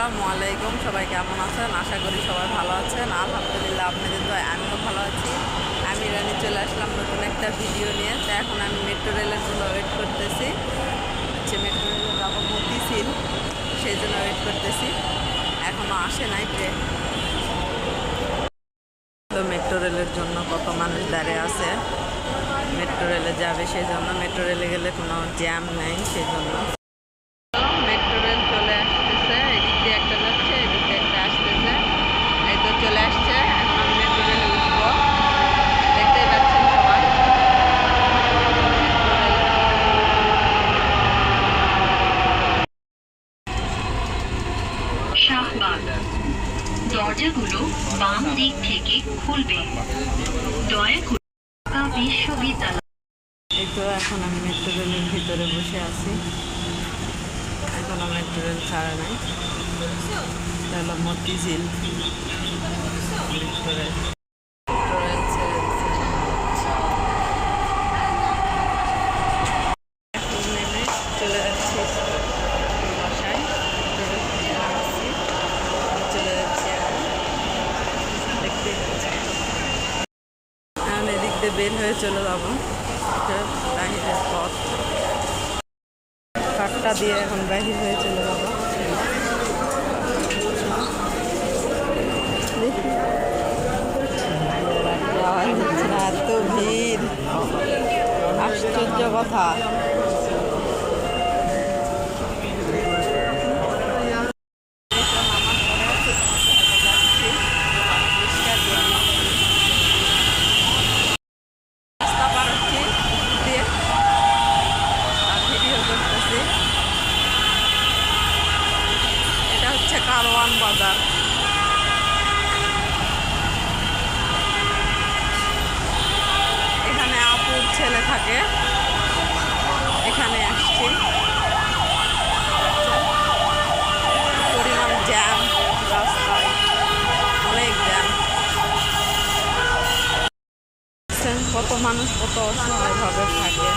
আসসালামু আলাইকুম, সবাই কেমন আছেন? আশা করি সবাই ভালো আছেন। আলহামদুলিল্লাহ আপনাদের তো আমিও ভালো আছি। আমি রানি চলে আসলাম নতুন একটা ভিডিও নিয়ে। তো এখন আমি মেট্রো রেলের জন্য ওয়েট করতেছি। যে মেট্রো রেলে যাব মতিঝিল, সেই জন্য ওয়েট করতেছি। এখনও আসে নাই ট্রেন। তো মেট্রো রেলের জন্য কত মানুষ দাঁড়িয়ে আছে? মেট্রো রেলে যাবে সেই জন্য। মেট্রো রেলে গেলে কোনো জ্যাম নেই, সেই জন্য মেট্রো রেল চলে আসতেছে এদিক দিয়ে একটা যাচ্ছে এদিক দিয়ে একটা আসতেছে এই তো চলে আসছে এখন আমি উঠবো দেখতেই পাচ্ছেন সবাই। দরজাগুলো বাম দিক থেকে খুলবে। দয়া করে বিশ্ববিদ্যালয়। এই তো এখন আমি মেট্রো রেলের ভিতরে বসে আছি। এখনও মেট্রো রেল ছাড়া নাই। এটা হলো Motijheel metro rail metro rail ছেড়ে দিচ্ছে। এখন চলে যাচ্ছি বের হয়ে চলে যাব। বাহিরের পথ। কাঠটা দিয়ে এখন বাহির হয়ে চলে যাব। এত ভিড়। আশ্চর্য কথা। কারওয়ান বাজার এখানে আপুর ছেলে থাকে। এখানে আসছি। পরিমাণ জ্যাম রাস্তায় অনেক জ্যাম কত মানুষ, কত অসহায়ভাবে থাকে।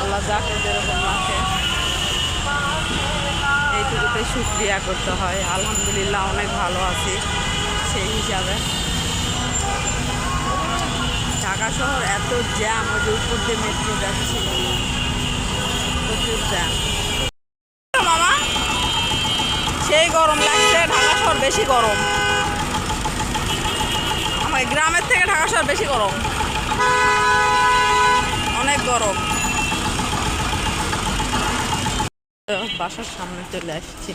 আল্লাহ যাকে যেরকম রাখে। এইটুকুতে শুক্রিয়া করতে হয়। আলহামদুলিল্লাহ অনেক ভালো আছি সেই হিসাবে। ঢাকা শহর এত জ্যাম, ওই যে উপর দিয়ে মেট্রো যাচ্ছে। প্রচুর জ্যাম। মামা, সেই গরম লাগছে, ঢাকা শহর বেশি গরম। আমার গ্রামের থেকে ঢাকা শহর বেশি গরম। অনেক গরম তো বাসার সামনে চলে আসছি।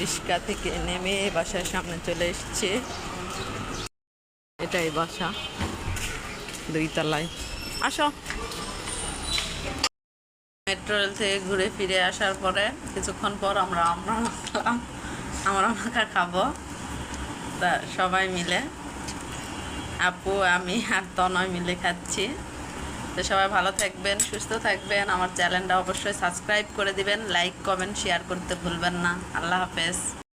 রিক্সা থেকে নেমে বাসার সামনে চলে এসছি। এটাই বাসা দুই তলায় আসো। মেট্রো রেল থেকে ঘুরে ফিরে আসার পরে কিছুক্ষণ পর আমরা আমরা মাখলাম আমরা মাখা খাব। তা সবাই মিলে, আপু, আমি আর তনয় মিলে খাচ্ছি। তো সবাই ভালো থাকবেন, সুস্থ থাকবেন। আমার চ্যানেলটা অবশ্যই সাবস্ক্রাইব করে দিবেন, লাইক, কমেন্ট শেয়ার করতে ভুলবেন না। আল্লাহ হাফেজ।